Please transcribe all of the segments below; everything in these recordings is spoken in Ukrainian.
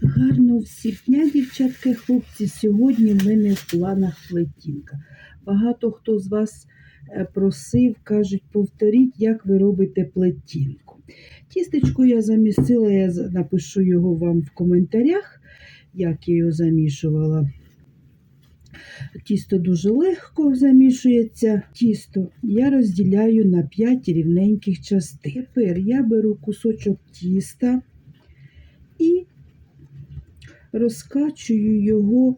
Гарно всі дня, дівчатки, хлопці. Сьогодні в мене в планах плетінка. Багато хто з вас е, просив, кажуть, повторіть, як ви робите плетінку. Тістечко я замісила, я напишу його вам в коментарях, як я його замішувала. Тісто дуже легко замішується. Тісто я розділяю на 5 рівненьких частин. Тепер я беру кусочок тіста і розкачую його.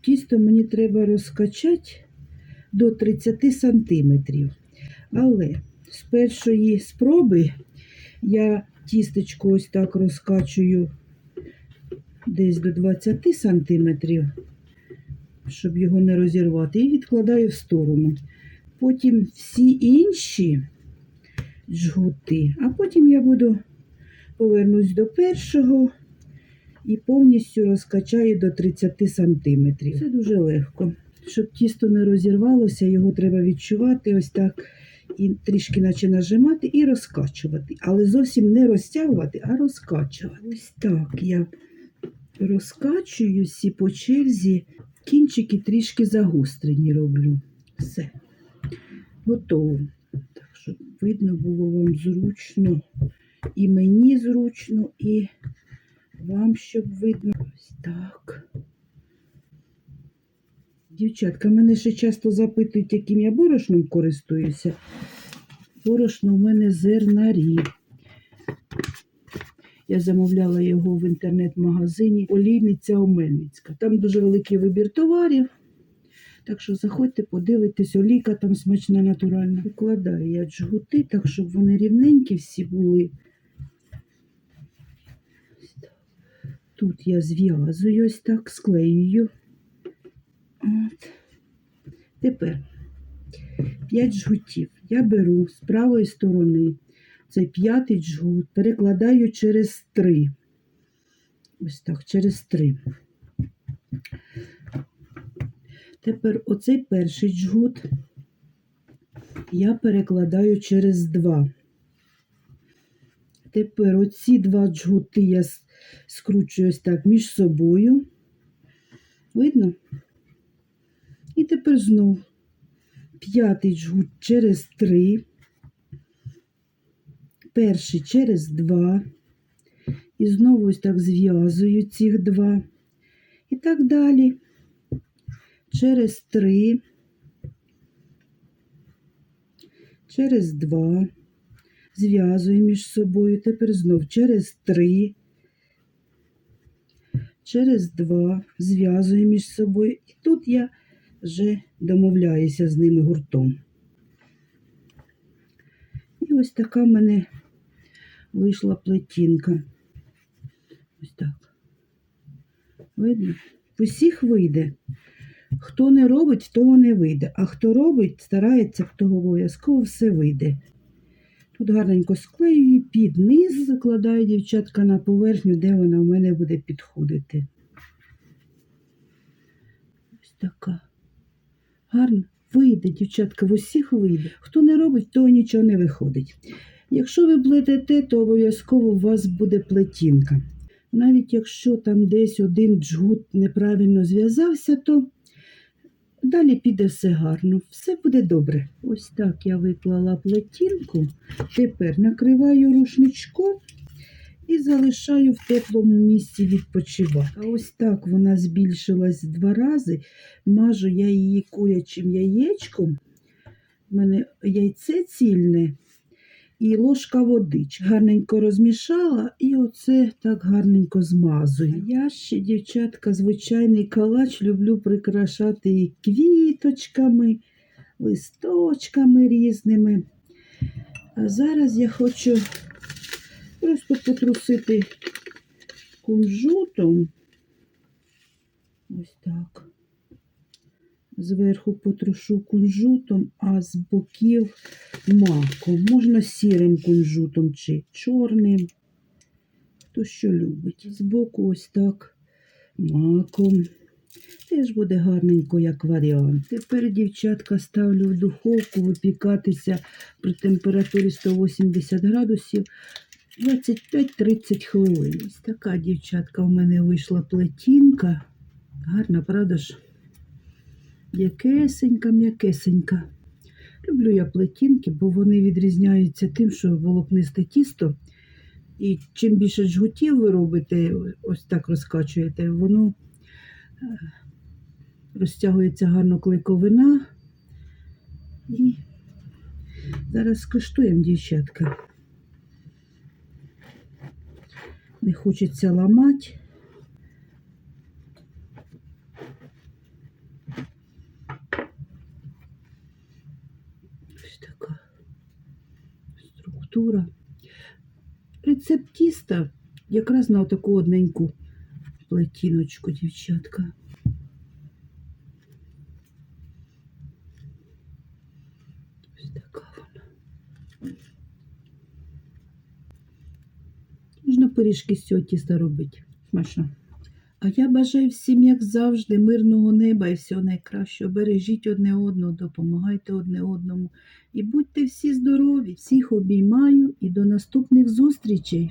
Тісто мені треба розкачати до 30 сантиметрів. Але з першої спроби я тістечко ось так розкачую десь до 20 сантиметрів, щоб його не розірвати, і відкладаю в сторону. Потім всі інші жгути, а потім я буду повернусь до першого і повністю розкачаю до 30 сантиметрів. Це дуже легко. Щоб тісто не розірвалося, його треба відчувати ось так і трішки наче нажимати і розкачувати. Але зовсім не розтягувати, а розкачувати. Ось так я розкачую всі по черзі, кінчики трішки загострені роблю. Все. Готово. Так, щоб видно було вам зручно. І мені зручно, і вам, щоб видно. Ось так. Дівчатка, мене ще часто запитують, яким я борошном користуюся. Борошно в мене зернарі. Я замовляла його в інтернет-магазині Олійниця Омельницька. Там дуже великий вибір товарів. Так що заходьте, подивитесь, олійка там смачна, натуральна. Викладаю я джгути, так щоб вони рівненькі всі були. Тут я зв'язую ось так, склеюю. От. Тепер 5 жгутів. Я беру з правої сторони цей п'ятий джгут, перекладаю через 3. Ось так, через 3. Тепер оцей перший джгут я перекладаю через 2. Тепер оці два джгути я скручую ось так між собою. Видно? І тепер знов п'ятий джгут через 3, перший через 2. І знову ось так зв'язую цих два. І так далі. Через 3, через 2. Зв'язую між собою. Тепер знов через 3, через 2. Зв'язую між собою. І тут я вже домовляюся з ними гуртом. І ось така в мене вийшла плетінка. Ось так. Видно? Усіх вийде. Хто не робить, того не вийде. А хто робить, старається, того обов'язково все вийде. Тут гарненько склеюю, під низ закладаю дівчатка на поверхню, де вона в мене буде підходити. Ось така. Гарно. Вийде, дівчатка, в усіх вийде. Хто не робить, того нічого не виходить. Якщо ви плетете, то обов'язково у вас буде плетінка. Навіть якщо там десь один джгут неправильно зв'язався, то далі піде все гарно, все буде добре. Ось так я виклала плетінку. Тепер накриваю рушничком і залишаю в теплому місці відпочивати. А ось так вона збільшилась два рази. Мажу я її курячим яєчком. У мене яйце цільне і ложка водички. Гарненько розмішала і оце так гарненько змазую. Я ще, дівчатка, звичайний калач люблю прикрашати і квіточками, листочками різними. А зараз я хочу просто потрусити кунжутом. Ось так. Зверху потрушу кунжутом, а з боків маком. Можна сірим кунжутом чи чорним. Хто що любить. Збоку ось так маком. Теж буде гарненько, як варіант. Тепер, дівчатка, ставлю в духовку випікатися при температурі 180 градусів 25-30 хвилин. Ось така дівчатка у мене вийшла плетінка. Гарна, правда ж? М'якесенька, м'якесенька. Люблю я плетінки, бо вони відрізняються тим, що волокнисте тісто. І чим більше жгутів ви робите, ось так розкачуєте, воно е, розтягується гарно клейковина. І зараз скуштуємо, дівчатка. Не хочеться ламати. Ось така структура. Рецепт тіста якраз на таку одненьку плетіночку, дівчатка. Ось така вона. Можна пиріжки з цього тіста робити. Смачно. А я бажаю всім, як завжди, мирного неба і всього найкращого. Бережіть одне одного, допомагайте одне одному. І будьте всі здорові, всіх обіймаю і до наступних зустрічей.